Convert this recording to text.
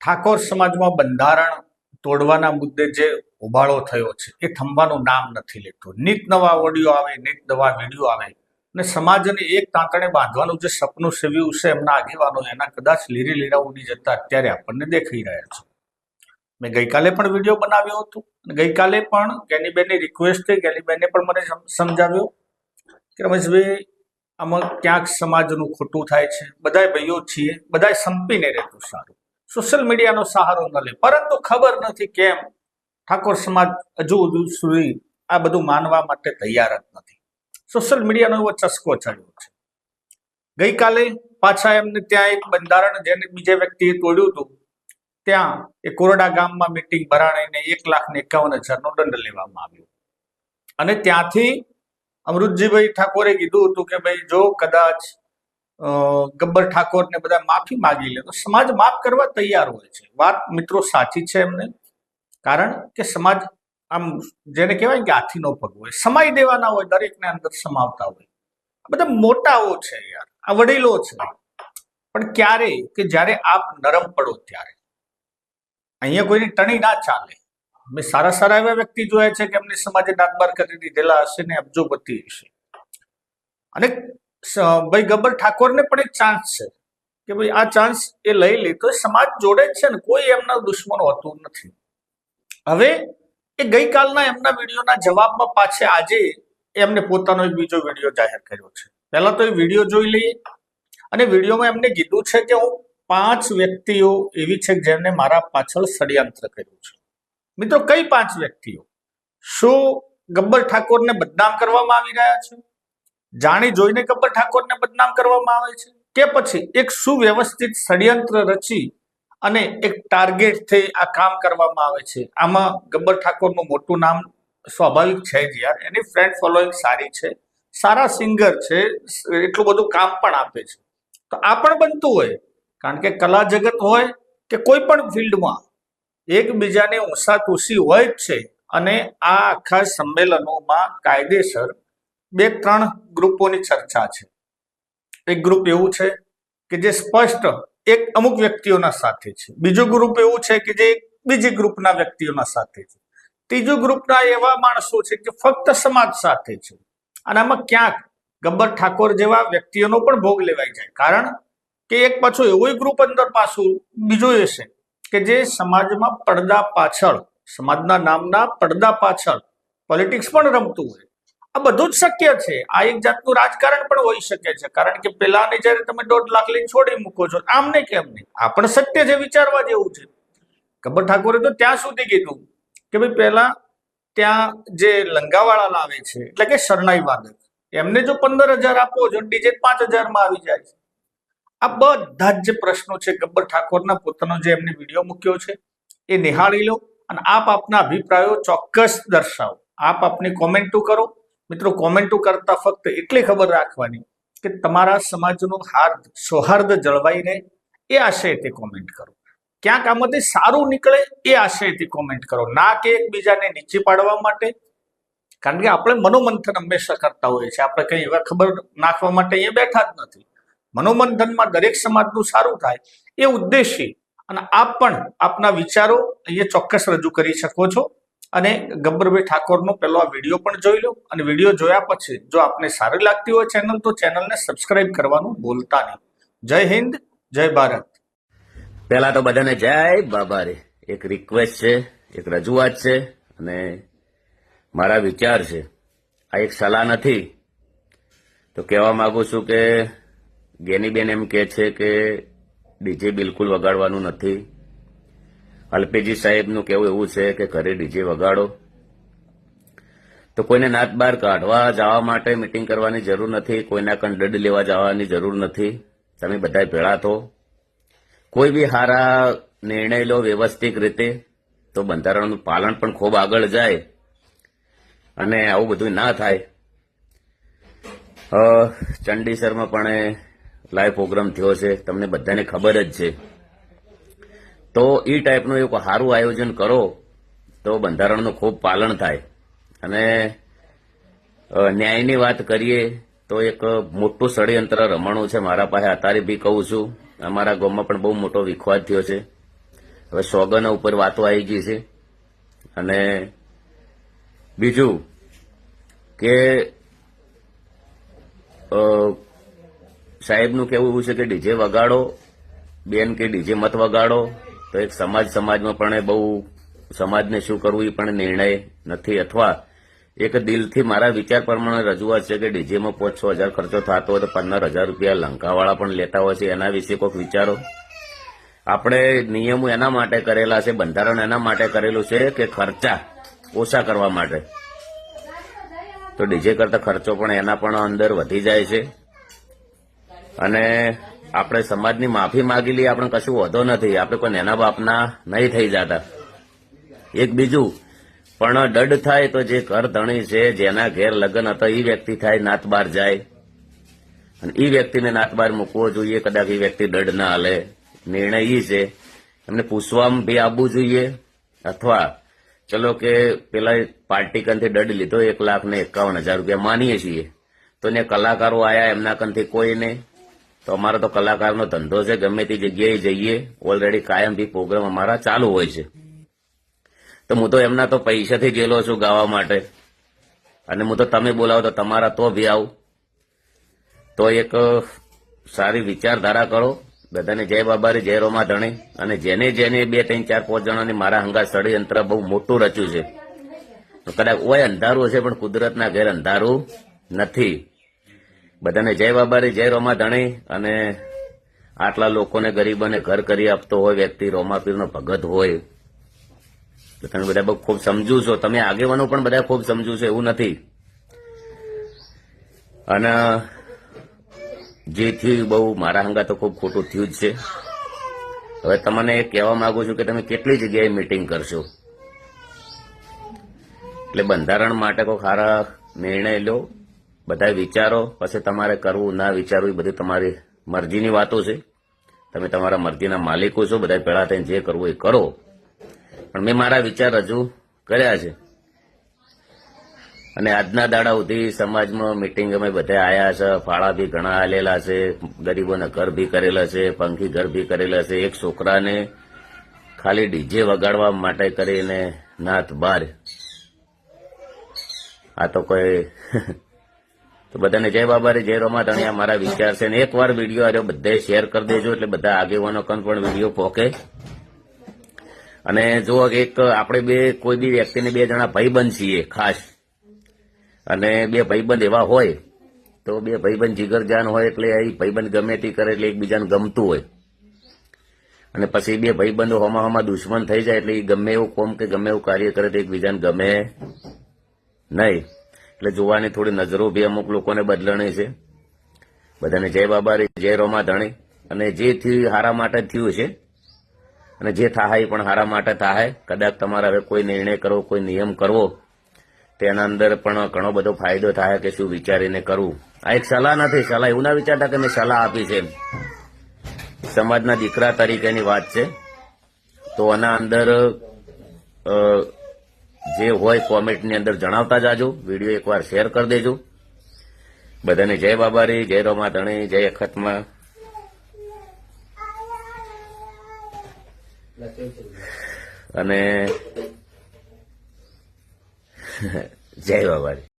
ઠાકોર સમાજમાં બંધારણ તોડવાના મુદ્દે જે ઉબાળો થયો છે, એ થંભાનું નામ નથી લેતું. નીત નવા ઓડિયો આવે, નીત નવા વીડિયો આવે અને સમાજને એક તાંતણે બાંધવાનું જે સપનું સેવ્યું છે એમના આગેવાનો એના કદાચ લીરી લીરા ઉડી જતા અત્યારે આપણને દેખાઈ રહ્યા છે. મેં ગઈકાલે પણ વીડિયો બનાવ્યો હતો. અને ગઈકાલે પણ ગેનીબેનની રિક્વેસ્ટ થઈ. ગેનીબેને પણ મને સમજાવ્યો કે રમેશભાઈ, આમાં ક્યાંક સમાજનું ખોટું થાય છે. બધાય ભાઈઓ છીએ. બધાય સંપીને રહેતું સારું. સોશિયલ મીડિયાનો સહારો ન લે. પરંતુ ખબર નથી કેમ ઠાકોર સમાજ હજુ સુધી આ બધું માનવા માટે તૈયાર જ નથી. સોશિયલ મીડિયાનો એવો ચસ્કો ચડ્યો છે. ગઈકાલે પાછા એમને ત્યાં એક બંધારણ જેને બીજા વ્યક્તિએ તોડ્યું હતું. ત્યાં એ કોરડા ગામમાં મિટિંગ ભરાણીને એક લાખ ને એકાવન હજારનો દંડ લેવામાં આવ્યો. અને ત્યાંથી અમૃતજીભાઈ ઠાકોરે કીધું હતું કે ભાઈ, જો કદાચ ગબ્બર ઠાકોર ને બધા માફી માગી લે, તો સમાજ માફ કરવા તૈયાર હોય છે. વાત મિત્રો સાચી છે એમને, કારણ કે સમાજ આમ જેને કહેવાય કે હાથીનો પગ હોય, સમાઈ દેવાના હોય, દરેકને અંદર સમાવતા હોય. આ બધા મોટાઓ છે યાર, આ વડીલો છે. પણ ક્યારે કે જ્યારે આપ નરમ પડો ત્યારે અહીંયા કોઈની ટણી ના ચાલે. મેં સારા સારા એવા વ્યક્તિ જોયા છે કે એમને સમાજે દાંતબાર કરી દીધેલા હશે ને અબજોપતિ હશે. અને ભાઈ ગબ્બર ઠાકોરને પણ એક ચાન્સ છે કે ભાઈ આ ચાન્સ એ લઈ લે. તો સમાજ જોડે છે ને, કોઈ એમના દુશ્મન હોતું નથી. હવે એ ગઈકાલના એમના વિડીયોના જવાબમાં પાછે આજે એમને પોતાનો એક બીજો વીડિયો જાહેર કર્યો છે. પહેલા તો એ વીડિયો જોઈ લઈએ અને વિડીયોમાં એમને કીધું છે કે હું પાંચ વ્યક્તિઓ એવી છે જેમને મારા પાછળ ષડયંત્ર કર્યું છે. મિત્રો, કઈ પાંચ વ્યક્તિઓ? શું ગબ્બર ઠાકોરને બદનામ કરવામાં આવી રહ્યા છે? જાણી જોઈને ગબ્બર ઠાકોરને બદનામ કરવામાં આવે છે? કે પછી એક સુવ્યવસ્થિત ષડયંત્ર રચી અને એક ટાર્ગેટથી આ કામ કરવામાં આવે છે? આમાં ગબ્બર ઠાકોરનું મોટું નામ સ્વાભાવિક છે જ યાર. એની ફ્રેન્ડ ફોલોઈંગ સારી છે. સારા સિંગર છે. એટલું બધું કામ પણ આપે છે. તો આ પણ બનતું હોય. કારણ કે કલા જગત હોય કે કોઈ પણ ફિલ્ડમાં એકબીજાને ઊંસા તુસી હોય જ છે અને આ આખા સંમેલનોમાં કાયદેસર બે ત્રણ ગ્રુપોની ચર્ચા છે. એક ગ્રુપ એવું છે કે જે સ્પષ્ટ એક અમુક વ્યક્તિઓના સાથે છે. બીજું ગ્રુપ એવું છે કે જે બીજી ગ્રુપના વ્યક્તિઓના સાથે છે. ત્રીજું ગ્રુપના એવા માણસો છે કે ફક્ત સમાજ સાથે છે. અને આમાં ક્યાંક ગબ્બર ઠાકોર જેવા વ્યક્તિઓનો પણ ભોગ લેવાઈ જાય. કારણ કે એક પાછું એવું ગ્રુપ અંદર પાછું બીજું છે કે જે સમાજમાં પડદા પાછળ, સમાજના નામના પડદા પાછળ પોલિટિક્સ પણ રમતું હોય. આ બધું જ શક્ય છે. આ એક જાતનું રાજકારણ પણ હોઈ શકે છે. કારણ કે પેલાને જ્યારે તમે દોઢ લાખ લઈને છોડી મૂકો છો, આમ ને કેમ નહીં. આ પણ સત્ય છે, વિચારવા જેવું છે. ગબ્બર ઠાકોરે તો ત્યાં સુધી કીધું કે ભાઈ પહેલા ત્યાં જે લંગાવાળા લાવે છે, એટલે કે શરણાઈ વાદક, એમને જો પંદર હજાર આપો છો, ડીજે પાંચ હજારમાં આવી જાય છે. આ બધા જ જે પ્રશ્નો છે ગબ્બર ઠાકોરના પોતાનો જે એમને વીડિયો મૂક્યો છે, એ નિહાળી લો અને આપ આપના અભિપ્રાયો ચોક્કસ દર્શાવો. આપ આપની કોમેન્ટો કરો. મિત્રો, કોમેન્ટો કરતા ફક્ત એટલી ખબર રાખવાની કે તમારા સમાજનું હાર્દ, સૌહાર્દ જળવાઈ રહે એ આશયથી કોમેન્ટ કરો. ક્યાંક આમાંથી સારું નીકળે એ આશયથી કોમેન્ટ કરો. ના કે એકબીજાને નીચે પાડવા માટે. કારણ કે આપણે મનોમંથન હંમેશા કરતા હોઈએ છીએ. આપણે કંઈ એવા ખબર નાખવા માટે અહીંયા બેઠા જ નથી. મનોમંથનમાં દરેક સમાજનું સારું થાય એ ઉદ્દેશી અને આપ પણ આપના વિચારો અહીંયા ચોક્કસ રજૂ કરી શકો છો. અને ગબ્બરભાઈ ઠાકોરનો પહેલો આ વીડિયો પણ જોઈ લો. અને વીડિયો જોયા પછી જો આપને સારી લાગતી હોય ચેનલ, તો ચેનલને સબસ્ક્રાઇબ કરવાનું ભૂલતા નહીં. જય હિન્દ, જય ભારત. પહેલા તો બધાને જય બાબા રે એક રિક્વેસ્ટ છે, એક રજૂઆત છે, અને મારા વિચાર છે. આ એક સલાહ નથી. તો કહેવા માંગુ છું કે ગેનીબેન એમ કે છે કે ડીજે બિલકુલ વગાડવાનું નથી. અલ્પેજી સાહેબનું કહેવું એવું છે કે ઘરે ડીજે વગાડો. તો કોઈને નાત બહાર કાઢવા જવા માટે મિટિંગ કરવાની જરૂર નથી, કોઈના કંડડ લેવા જવાની જરૂર નથી. તમે બધા ભેળા થો. કોઈ બી સારા નિર્ણય લો વ્યવસ્થિત રીતે, તો બંધારણનું પાલન પણ ખૂબ આગળ જાય અને આવું બધું ના થાય. ચંડીસરમાં પણ લાઈવ પ્રોગ્રામ થયો છે, તમને બધાને ખબર જ છે. તો એ ટાઈપનું એક સારું આયોજન કરો, તો બંધારણનું ખૂબ પાલન થાય. અને ન્યાયની વાત કરીએ, તો એક મોટું ષડયંત્ર રમણું છે મારા પાસે, અત્યારે બી કહું છું. અમારા ગામમાં પણ બહુ મોટો વિખવાદ થયો છે. હવે સોગન ઉપર વાતો આવી ગઈ છે. અને બીજું કે સાહેબનું કહેવું એવું છે કે ડીજે વગાડો, બેન કે ડીજે મત વગાડો, તો એક સમાજ સમાજમાં પણ બહુ, સમાજને શું કરવું એ પણ નિર્ણય નથી. અથવા એક દિલથી મારા વિચાર પ્રમાણે રજૂઆત છે કે ડીજેમાં પાંચ છ હજાર ખર્ચો થતો હોય તો પંદર હજાર રૂપિયા લંકાવાળા પણ લેતા હોય છે. એના વિશે કોઈક વિચારો? આપણે નિયમો એના માટે કરેલા છે, બંધારણ એના માટે કરેલું છે કે ખર્ચા ઓછા કરવા માટે. તો ડીજે કરતા ખર્ચો પણ એના પણ અંદર વધી જાય છે. અને આપણે સમાજની માફી માગી લઈએ આપણે કશું વધો નથી. આપણે કોઈ નેના બાપના નહીં થઈ જતા. એક બીજું, પણ દડ થાય તો જે ઘર ધણી છે, જેના ઘેર લગ્ન હતા એ વ્યક્તિ થાય, નાત બહાર જાય. અને એ વ્યક્તિને નાત બહાર મૂકવો જોઈએ, કદાચ એ વ્યક્તિ દડ ના હાલે. નિર્ણય એ છે. એમને પૂછવામાં બી આવવું જોઈએ. અથવા, ચલો કે પેલા પાર્ટી કંથી દડ લીધો, એક લાખ ને એકાવન હજાર રૂપિયા માનીએ છીએ. તો ને કલાકારો આયા, એમના કંથી કોઈ નહીં. તો અમારો તો કલાકારનો ધંધો છે, ગમે તે જગ્યાએ જઈએ ઓલરેડી કાયમ બી પ્રોગ્રામ અમારા ચાલુ હોય છે. તો હું તો એમના તો પૈસાથી ગયેલો છું ગાવા માટે. અને હું તો તમે બોલાવો તો તમારા તો બી આવું. તો એક સારી વિચારધારા કરો. બધાને જય બાબારી, જય રોમા ધણી. અને જેને જેને બે, ત્રણ, ચાર, પાંચ જણાની મારા હંગા ષડયંત્ર બહુ મોટું રચ્યું છે. કદાચ ઓય અંધારું હશે, પણ કુદરતના ઘેર અંધારું નથી. બધાને જય બાબારી, જય રોમા ધણી અને આટલા લોકોને ગરીબોને ઘર કરી આપતો હોય, વ્યક્તિ રોમાપીરનો ભગત હોય. તો તમે બધા બહુ ખૂબ સમજુ છો. તમે આગેવાનો પણ બધા ખૂબ સમજુ છો, એવું નથી. અને જે થયું બહુ મારા હંગા તો ખૂબ ખોટું થયું જ છે. હવે તમને એ કહેવા માંગુ છું કે તમે કેટલી જગ્યાએ મીટિંગ કરશો? એટલે બંધારણ માટે કોઈ સારા નિર્ણય લો. બધા વિચારો, પછી તમારે કરવું, ના વિચારવું, એ બધી તમારી મરજીની વાતો છે. તમે તમારા મરજીના માલિકો છો બધા પેલા થઈને જે કરવું એ કરો. પણ મેં મારા વિચાર રજૂ કર્યા છે. અને આજના દાડા સુધી સમાજમાં મિટિંગ અમે બધા આવ્યા છે, ફાળા બી ઘણા આલેલા છે, ગરીબોને ઘર બી કરેલા છે, પંખી ઘર બી કરેલા છે. એક છોકરાને ખાલી ડીજે વગાડવા માટે કરીને નાથ બાર. આ તો કોઈ તો બધાને જય બાબારી, જય રોમા. ધણિયા મારા વિચાર છે ને એકવાર વીડિયો આવ્યો બધે શેર કરી દેજો એટલે બધા આગેવાનો કન પણ વીડિયો પોકે. અને જો એક આપણે બે, કોઈ બી વ્યક્તિને બે જણા ભાઈબંધ છીએ, ખાસ. અને બે ભાઈબંધ એવા હોય, તો બે ભાઈબંધ જીગરજાન હોય એટલે એ ભાઈબંધ ગમે તે કરે એટલે એકબીજાને ગમતું હોય. અને પછી બે ભાઈબંધો હોમાં હોમાં દુશ્મન થઈ જાય એટલે એ ગમે એવું કોમ કે ગમે એવું કાર્ય કરે તો એકબીજાને ગમે નહીં. એટલે જોવાની થોડી નજરો બી અમુક લોકોને બદલણી છે. બધાને જય બાબા રે, જય રોમા ધણી અને જે થયું હારા માટે થયું છે, અને જે એ પણ હારા માટે થાય કદાચ તમારે હવે કોઈ નિર્ણય કરવો, કોઈ નિયમ કરવો, તેના અંદર પણ ઘણો બધો ફાયદો થાય કે શું વિચારીને કરવું. આ એક સલાહ નથી, સલાહ એવું ના વિચારતા કે મેં સલાહ આપી છે સમાજના દીકરા તરીકેની વાત છે. તો આના અંદર જે હોય કોમેન્ટની અંદર જણાવતા જાજો, વીડિયો એકવાર શેર કરી દેજો. બધાને જય બાબારી, જય રોમા ધણી, જય અખતમાં. અને જય બાબારી.